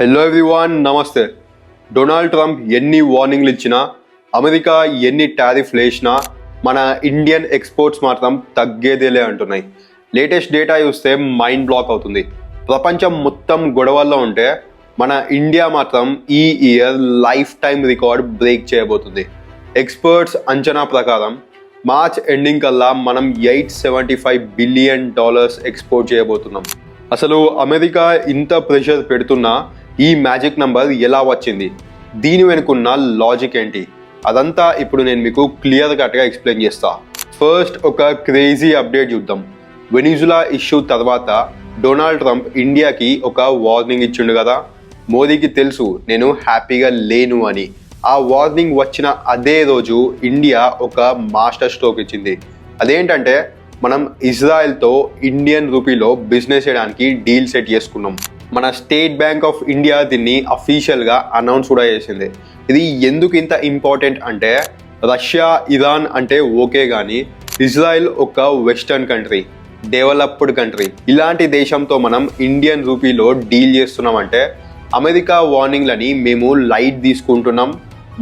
Hello everyone namaste Donald Trump ఎన్ని వార్నింగ్లు ఇచ్చినా అమెరికా ఎన్ని టారిఫ్లు వేసినా మన ఇండియన్ ఎక్స్పోర్ట్స్ మాత్రం తగ్గేదేలే అంటున్నాయి. లేటెస్ట్ డేటా చూస్తే మైండ్ బ్లాక్ అవుతుంది. ప్రపంచం మొత్తం గొడవల్లో ఉంటే మన ఇండియా మాత్రం ఈ year life time record break చేయబోతుంది. ఎక్స్పర్ట్స్ అంచనా ప్రకారం మార్చ్ ఎండింగ్ కల్లా మనం eight seventy five billion dollars export చేయబోతున్నాం. అసలు అమెరికా ఇంత ప్రెషర్ పెడుతున్నా ఈ మ్యాజిక్ నంబర్ ఎలా వచ్చింది? దీని వెనుకున్న లాజిక్ ఏంటి? అదంతా ఇప్పుడు నేను మీకు క్లియర్ కట్గా ఎక్స్ప్లెయిన్ చేస్తా. ఫస్ట్ ఒక క్రేజీ అప్డేట్ చూద్దాం. వెనిజులా ఇష్యూ తర్వాత డొనాల్డ్ ట్రంప్ ఇండియాకి ఒక వార్నింగ్ ఇచ్చిండు కదా? మోదీకి తెలుసు నేను హ్యాపీగా లేను అని. ఆ వార్నింగ్ వచ్చిన అదే రోజు ఇండియా ఒక మాస్టర్ స్ట్రోక్ ఇచ్చింది. అదేంటంటే మనం ఇజ్రాయెల్తో ఇండియన్ రూపీలో బిజినెస్ చేయడానికి డీల్ సెట్ చేసుకున్నాం. మన స్టేట్ బ్యాంక్ ఆఫ్ ఇండియా దీన్ని అఫీషియల్గా అనౌన్స్ కూడా చేసింది. ఇది ఎందుకు ఇంత ఇంపార్టెంట్ అంటే రష్యా ఇరాన్ అంటే ఓకే కానీ ఇజ్రాయెల్ ఒక వెస్టర్న్ కంట్రీ డెవలప్డ్ కంట్రీ. ఇలాంటి దేశంతో మనం ఇండియన్ రూపీలో డీల్ చేస్తున్నామంటే అమెరికా వార్నింగ్లని మేము లైట్ తీసుకుంటున్నాం.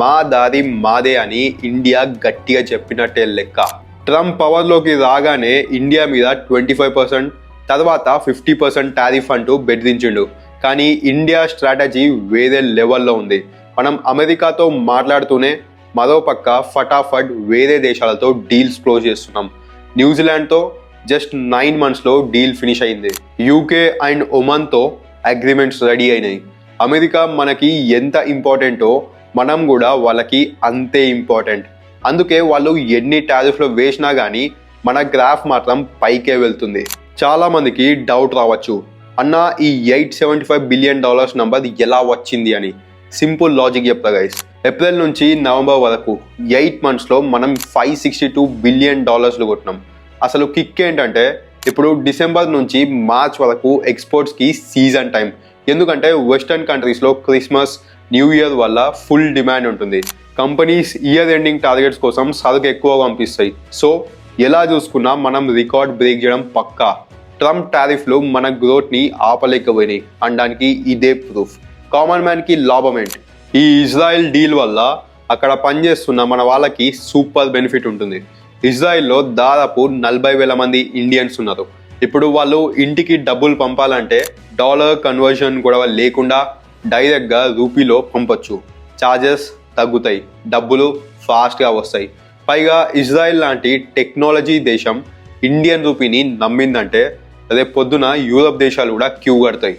మా దారి మాదే అని ఇండియా గట్టిగా చెప్పినట్టే లెక్క. ట్రంప్ పవర్లోకి రాగానే ఇండియా మీద ట్వంటీ ఫైవ్ పర్సెంట్ తర్వాత ఫిఫ్టీ పర్సెంట్ టారిఫ్ అంటూ బెదిరించిండు. కానీ ఇండియా స్ట్రాటజీ వేరే లెవెల్లో ఉంది. మనం అమెరికాతో మాట్లాడుతూనే మరో పక్క ఫటాఫట్ వేరే దేశాలతో డీల్స్ క్లోజ్ చేస్తున్నాం. న్యూజిలాండ్తో జస్ట్ నైన్ మంత్స్లో డీల్ ఫినిష్ అయింది. యూకే అండ్ ఒమన్తో అగ్రిమెంట్స్ రెడీ అయినాయి. అమెరికా మనకి ఎంత ఇంపార్టెంటో మనం కూడా వాళ్ళకి అంతే ఇంపార్టెంట్. అందుకే వాళ్ళు ఎన్ని టారిఫ్లు వేసినా కానీ మన గ్రాఫ్ మాత్రం పైకే వెళ్తుంది. చాలా మందికి డౌట్ రావచ్చు. అన్న ఈ eight seventy five billion dollars number ఎలా వచ్చింది అని. సింపుల్ లాజిక్ చెప్తా గైస్ ఏప్రిల్ నుంచి నవంబర్ వరకు ఎయిట్ మంత్స్లో మనం ఫైవ్ సిక్స్టీ టూ బిలియన్ డాలర్స్లు కొట్టినాం. అసలు కిక్ ఏంటంటే ఇప్పుడు డిసెంబర్ నుంచి మార్చ్ వరకు ఎక్స్పోర్ట్స్కి సీజన్ టైం ఎందుకంటే వెస్టర్న్ కంట్రీస్లో క్రిస్మస్ న్యూ ఇయర్ వల్ల ఫుల్ డిమాండ్ ఉంటుంది. కంపెనీస్ ఇయర్ ఎండింగ్ టార్గెట్స్ కోసం సరుకు ఎక్కువ పంపిస్తాయి. సో ఎలా చూసుకున్నా మనం రికార్డ్ బ్రేక్ చేయడం పక్కా. ట్రంప్ టారిఫ్లు మన గ్రోత్ని ఆపలేకపోయినాయి అనడానికి ఇదే ప్రూఫ్. కామన్ మ్యాన్కి లాభం ఏంటి? ఈ ఇజ్రాయెల్ డీల్ వల్ల అక్కడ పనిచేస్తున్న మన వాళ్ళకి సూపర్ బెనిఫిట్ ఉంటుంది. ఇజ్రాయెల్లో దాదాపు నలభై వేల మంది ఇండియన్స్ ఉన్నారు. ఇప్పుడు వాళ్ళు ఇంటికి డబ్బులు పంపాలంటే డాలర్ కన్వర్షన్ గొడవ లేకుండా డైరెక్ట్గా రూపీలో పంపొచ్చు. ఛార్జెస్ తగ్గుతాయి. డబ్బులు ఫాస్ట్గా వస్తాయి. పైగా ఇజ్రాయెల్ లాంటి టెక్నాలజీ దేశం ఇండియన్ రూపీని నమ్మిందంటే రేపు పొద్దున యూరప్ దేశాలు కూడా క్యూ కడతాయి.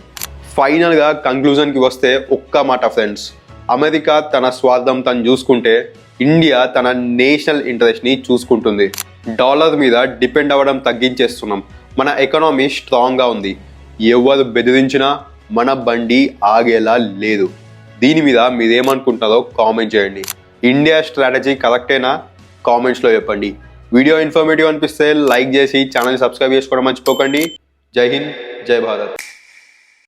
ఫైనల్గా కంక్లూజన్కి వస్తే ఒక్క మాట ఫ్రెండ్స్ అమెరికా తన స్వార్థం తను చూసుకుంటే ఇండియా తన నేషనల్ ఇంట్రెస్ట్ని చూసుకుంటుంది. డాలర్ మీద డిపెండ్ అవ్వడం తగ్గించేస్తున్నాం. మన ఎకనామీ స్ట్రాంగ్గా ఉంది. ఎవరు బెదిరించినా మన బండి ఆగేలా లేదు. దీని మీద మీరేమనుకుంటారో కామెంట్ చేయండి. ఇండియా స్ట్రాటజీ కరెక్టేనా కామెంట్స్లో చెప్పండి. వీడియో ఇన్ఫర్మేటివ్ అనిపిస్తే లైక్ చేసి ఛానల్ సబ్స్క్రైబ్ చేసుకోవడం మర్చిపోకండి జై హింద్ జై భారత్